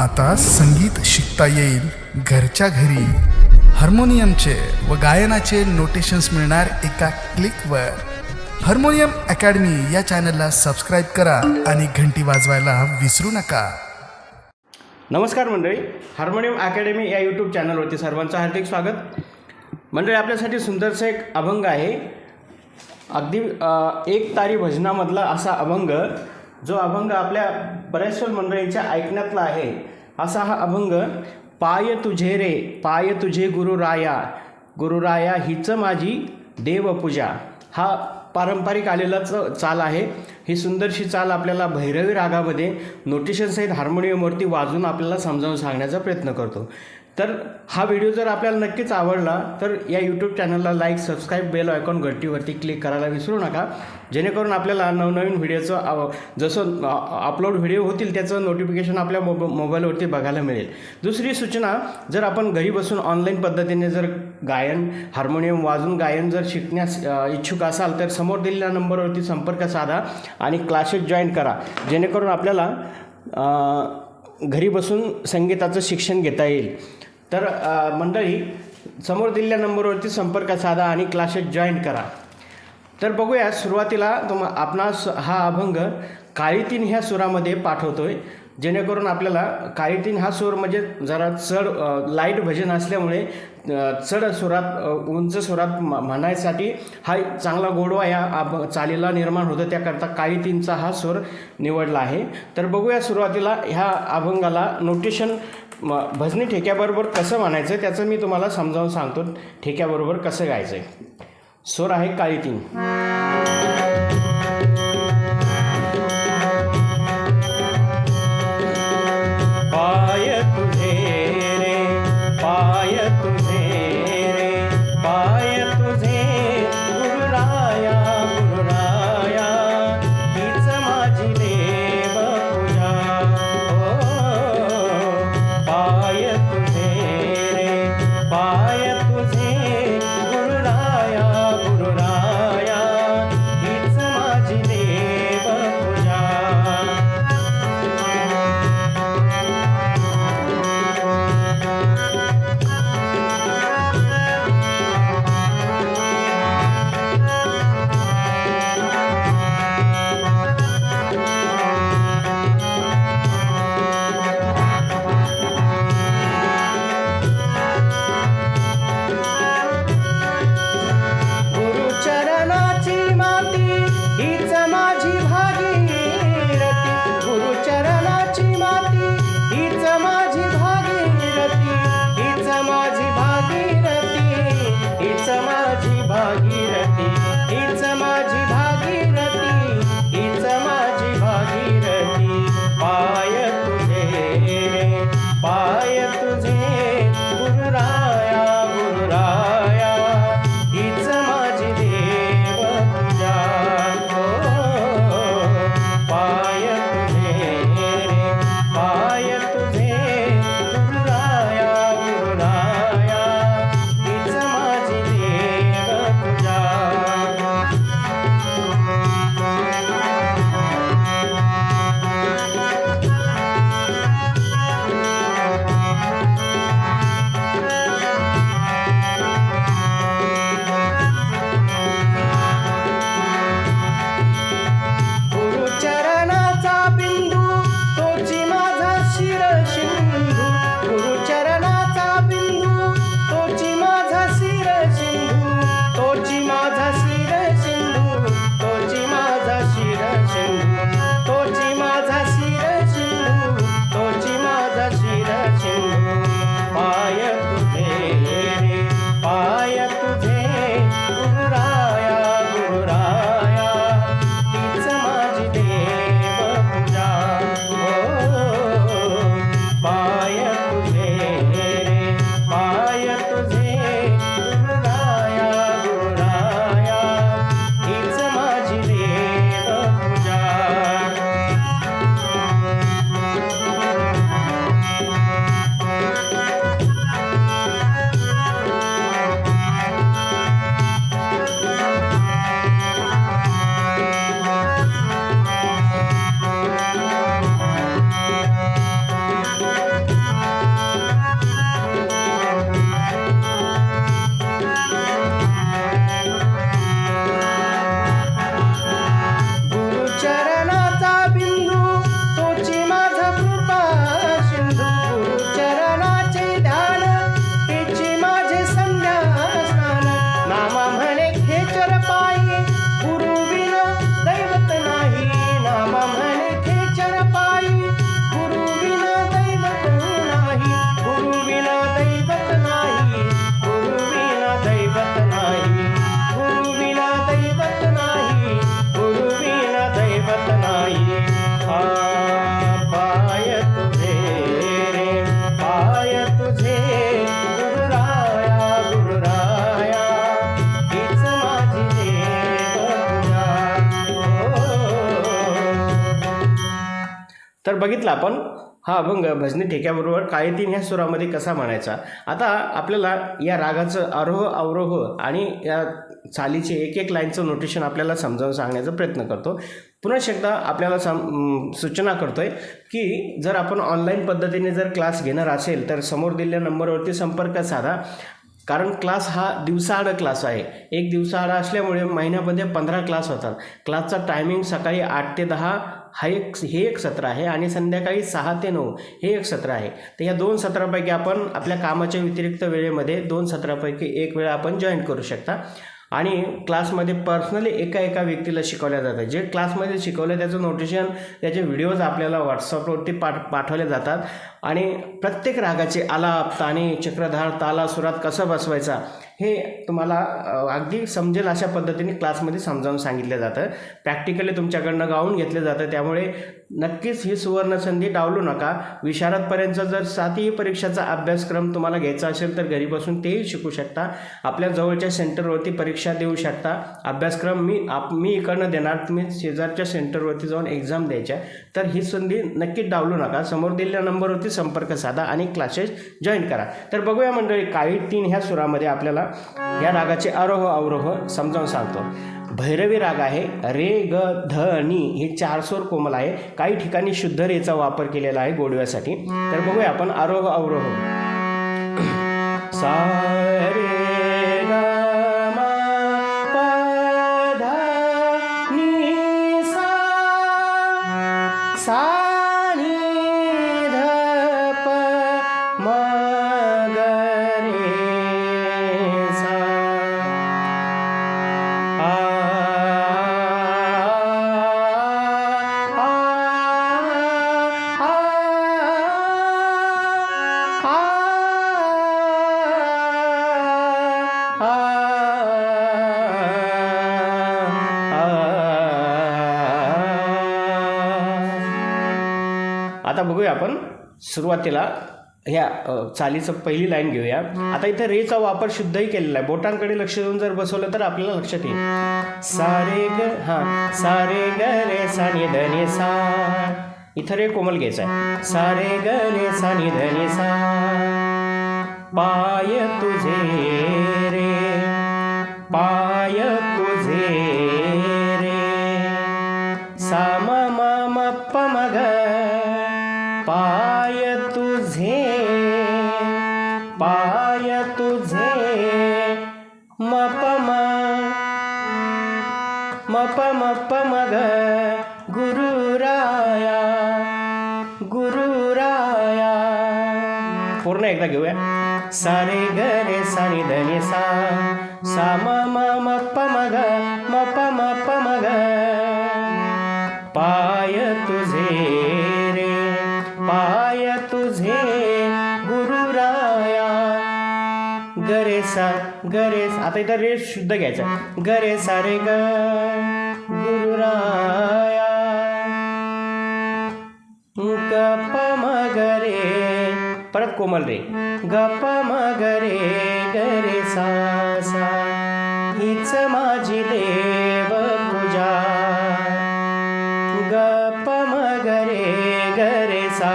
आता संगीत शिकता येईल घरच्या घरी. हार्मोनियमचे व गायनाचे नोटेशन्स मिळणार एका क्लिकवर हार्मोनियम अकॅडमी या चॅनलला सबस्क्राईब करा आणि घंटी वाजवायला विसरू नका. नमस्कार मंडळी. हार्मोनियम अकॅडमी या यूट्यूब चॅनलवरती सर्वांचं हार्दिक स्वागत. मंडळी आपल्यासाठी सुंदरसं एक अभंग आहे. अगदी एक तारी भजनामधला असा अभंग जो अभंग आपल्या परेश्वर मंडळींच्या ऐकण्यातला आहे असा हा अभंग पाय तुझे रे पाय तुझे गुरुराया गुरुराया हीच माझी देवपूजा. हा पारंपरिक आलेला च चाल आहे. ही सुंदरशी चाल आपल्याला भैरवी रागामध्ये नोटिशनसहित हार्मोनियमवरती वाजून आपल्याला समजावून सांगण्याचा प्रयत्न करतो. तर हा व्हिडिओ जर आपल्याला नक्कीच आवडला तर या यूट्यूब चॅनलला लाईक सबस्क्राईब बेल आयकॉन घंटीवरती क्लिक करायला विसरू नका. जेणेकरून आपल्याला नवनवीन व्हिडिओचं आव- जसं अपलोड व्हिडिओ होतील त्याचं नोटिफिकेशन आपल्या मोब मोबाईलवरती बघायला मिळेल. दुसरी सूचना जर आपण घरी बसून ऑनलाईन पद्धतीने जर गायन हार्मोनियम वाजून गायन जर शिकण्यास इच्छुक असाल तर समोर दिलेल्या नंबरवरती संपर्क साधा आणि क्लासेस जॉईन करा. जेणेकरून आपल्याला घरी बसून संगीताचं शिक्षण घेता येईल. तर मंडळी समोर दिलेल्या नंबरवरती संपर्क साधा आणि क्लासेस जॉईन करा. तर बघूया सुरुवातीला तुम आपणास हा अभंग काळीतीन ह्या सुरामध्ये पाठवतो आहे जेणेकरून आपल्याला काळीतीन हा सूर म्हणजे जरा चढ लाइट भजन असल्यामुळे चढ सुरात उंच सुरात म्हणायसाठी हा चांगला गोडवा या अभ चालीला निर्माण होतो. त्याकरता काळीतीनचा हा सूर निवडला आहे. तर बघूया सुरुवातीला ह्या अभंगाला नोटेशन म भजनी ठेक्याबरोबर कसं म्हणायचं त्याचं मी तुम्हाला समजावून सांगतो. ठेक्याबरोबर कसं गायचं आहे स्वर आहे काळी तीन. बघितलं आपण. हा अभंग भजनी ठेक्याबरोबर काळे तीन ह्या सुरामध्ये कसा म्हणायचा? आता आपल्याला या रागाचं आरोह अवरोह आणि या चालीचे एक एक लाईनचं नोटेशन आपल्याला समजावून सांगण्याचा प्रयत्न करतो. पुन्हा एकदा आपल्याला सम सूचना सूचना करतोय की जर आपण ऑनलाईन पद्धतीने जर क्लास घेणार असेल तर समोर दिलेल्या नंबरवरती संपर्क साधा. कारण क्लास हा दिवसाआड क्लास आहे. एक दिवसाआड असल्यामुळे महिन्यामध्ये पंधरा क्लास होतात. क्लासचा टायमिंग सकाळी आठ ते दहा हा एक हे एक सत्र आहे आणि संध्याकाळी सहा ते नऊ हे एक सत्र आहे. तर या दोन सत्रापैकी आपण आपल्या कामाच्या व्यतिरिक्त वेळेमध्ये दोन सत्रापैकी एक वेळा आपण जॉईन करू शकता. आणि क्लासमध्ये पर्सनली एका एका व्यक्तीला शिकवल्या जातं जे क्लासमध्ये शिकवलं त्याचं नोटिशन त्याचे व्हिडिओज आपल्याला व्हॉट्सअपवरती पाठ पाठवले जातात. आणि प्रत्येक रागाचे आलाप ताने चक्रधार ताला सुरात कसं बसवायचा हे तुम्हाला अगदी समजेल अशा पद्धतीने क्लासमध्ये समजावून सांगितलं जातं. प्रॅक्टिकली तुमच्याकडनं गाऊन घेतलं जातं. त्यामुळे नक्कीच ही सुवर्ण संधी डावलू नका. विशारदपर्यंत जर सातही परीक्षाचा अभ्यासक्रम तुम्हाला घ्यायचा असेल तर घरी बसून तेही शिकू शकता. आपल्या जवळच्या सेंटरवरती परीक्षा देऊ शकता. अभ्यासक्रम मी आप मी इकडनं देणार तुम्ही शेजारच्या सेंटरवरती जाऊन एक्झाम द्यायच्या. तर ही संधी नक्कीच डावलू नका. समोर दिलेल्या नंबरवरती नंबरवरती संपर्क साधा आणि क्लासेस जॉईन करा. तर बघूया मंडळी काळी तीन ह्या सुरामध्ये आपल्याला या रागाचे आरोह अवरोह समजावून सांगतो. भैरवी राग आहे रे ग ध नी हे चार स्वर कोमल आहे. काही ठिकाणी शुद्ध रेचा वापर केलेला आहे गोडव्यासाठी. तर बघूया आपण आरोह अवरोह. सा रे आता बघूया आपण सुरुवातीला ह्या चालीचं पहिली लाईन घेऊया. आता इथं रेचा वापर शुद्धही केलेला आहे. बोटांकडे लक्ष देऊन जर बसवलं तर आपल्याला लक्षात येईल. सारे ग हा सारे ग रे सा नि ध नि सा. इथं रे कोमल घ्यायचा आहे. सारे ग रे सा नि ध नि सा. पाय तुझे रे. पाय मप मप म गुरुराया गुरुराया. पूर्ण एकदा घेऊया. सारे ग रे सा नि ध सा सा म गरे सा गरे आता इथं रे शुद्ध घ्यायचा. गरे सा रे ग गुरुराया गप मगरे परत कोमल रे. गप मगरे गरे सा सा. हीच माझी देव पूजा. गप मगरे गरे सा.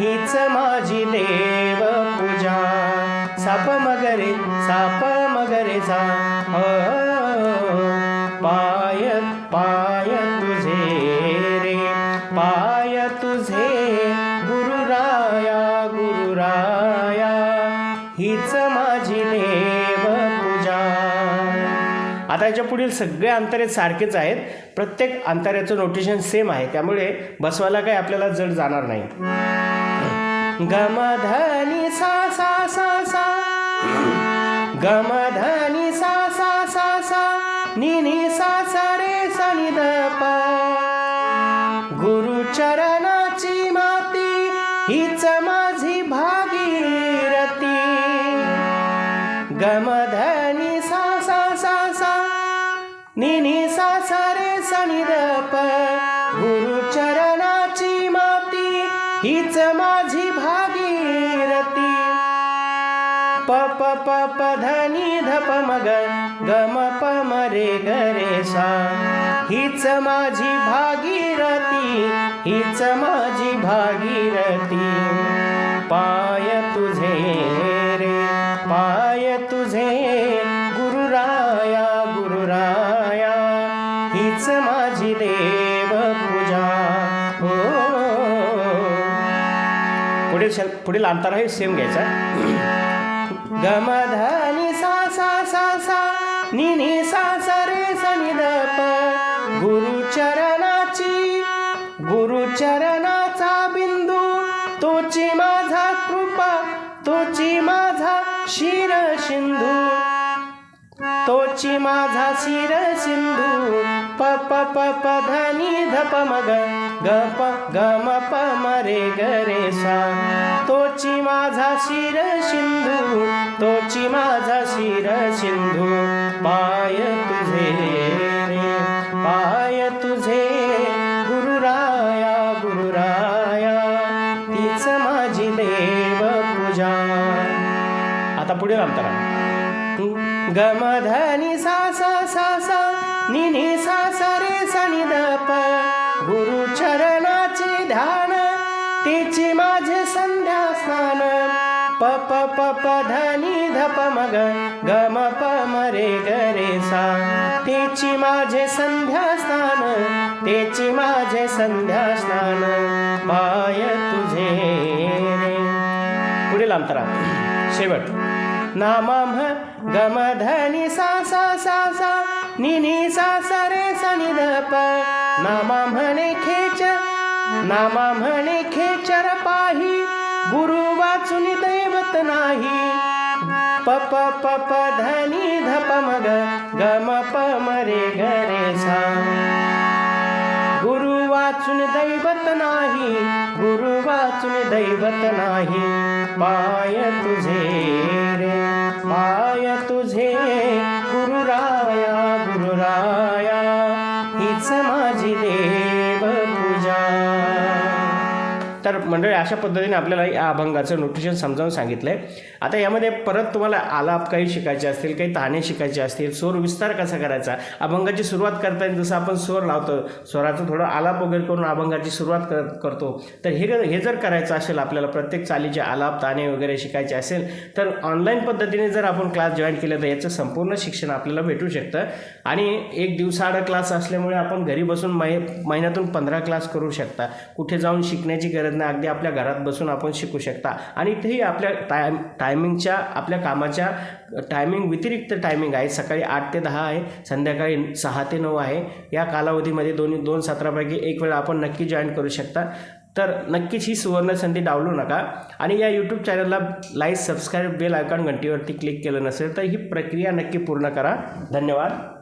हीच माझी देव मगरे साप मगरे सा हो पाय पाय तुझे रे. पाय तुझे गुरुराया गुरुराया हीच माझी देव पूजा. आता याच्या पुढील सगळे अंतरे सारखेच आहेत. प्रत्येक अंतऱ्याचं नोटेशन सेम आहे. त्यामुळे बसवायला काही आपल्याला जड जाणार नाही. गमधनी सा सा सा सा गमधनी सा सा सा सा निनी सा सा रे सनी नि ध गुरुचरणाची माती हीच माझी भागीरथी. गमधनी सा सा सा सा निनी सा सा रे सा गरेसा हीच माझी भागीरथी हीच माझी भागीरथी. पाय तुझे रे पाय तुझे गुरुराया गुरुराया हीच माझी देव पूजा. हो. पुढील पुढील अंतर आहे सेम घ्यायचा. गमधा माझा कृपा तोची माझा शिर सिंधू. तोची माझा शिर सिंधू प प प प धनी धप मग ग ग प ग म प म रे ग रे सा. तोची माझा शिर सिंधू तोची माझा शिर सिंधू. पाय तुझे आता पुढे अंतरा गमधनी सा सा सा सा नि नि सा सा रे सा नि द प ध्यान तेचे माझे संध्या स्नान. प प प प धनी धप ध प म ग म प म रे ग रे सा. तेची माझे संध्या स्नान तेची माझे संध्या स्नान. पाय तुझे पुढील अंतरा शेवट. नामाम गमधनी सा सा सा सा। नि नि सा सा रे सा नि ध प नामा म्हणे खेच। नामा म्हणे खेचर पाही। गुरु वाचून दैवत नाही। पप पप प प धनी ध प म ग ग म रे ग सा। गुरु वाचून दैवत नाही। गुरु वाचून दैवत नाही। पाय तुझे रे पाय तुझे गुरुराया गुरुराया. मंडळी अशा पद्धतीने आपल्याला या अभंगाचं नोटेशन समजावून सांगितलं आहे आता यामध्ये परत तुम्हाला आलाप काही शिकायचे असतील काही ताणे शिकायचे असतील स्वर विस्तार कसा करायचा? अभंगाची सुरुवात करताना जसं आपण स्वर लावतो स्वराचं थोडं आलाप वगैरे करून अभंगाची सुरुवात कर करतो. तर हे हे जर करायचं असेल आपल्याला प्रत्येक चालीचे आलाप ताणे वगैरे शिकायचे असेल तर ऑनलाईन पद्धतीने जर आपण क्लास जॉईन केलं तर याचं संपूर्ण शिक्षण आपल्याला भेटू शकतं. आणि एक दिवसाआड क्लास असल्यामुळे आपण घरी बसून मै महिन्यातून पंधरा क्लास करू शकता. कुठे जाऊन शिकण्याची गरज नाही अगदी आपल्या घरात बसून आपण शिकू शकता. आणि इथेही आपल्या टायम टायमिंगच्या आपल्या कामाच्या टायमिंग व्यतिरिक्त टायमिंग आहे. सकाळी आठ ते दहा आहे संध्याकाळी सहा ते नऊ आहे. या कालावधीमध्ये दोन्ही दोन सत्रापैकी एक वेळा आपण नक्की जॉईन करू शकता. तर नक्कीच ही सुवर्ण संधी डावलू नका. आणि या यूट्यूब चॅनलला लाईक सबस्क्राईब बेल आयकॉन घंटीवरती क्लिक केलं नसेल तर ही प्रक्रिया नक्की पूर्ण करा. धन्यवाद.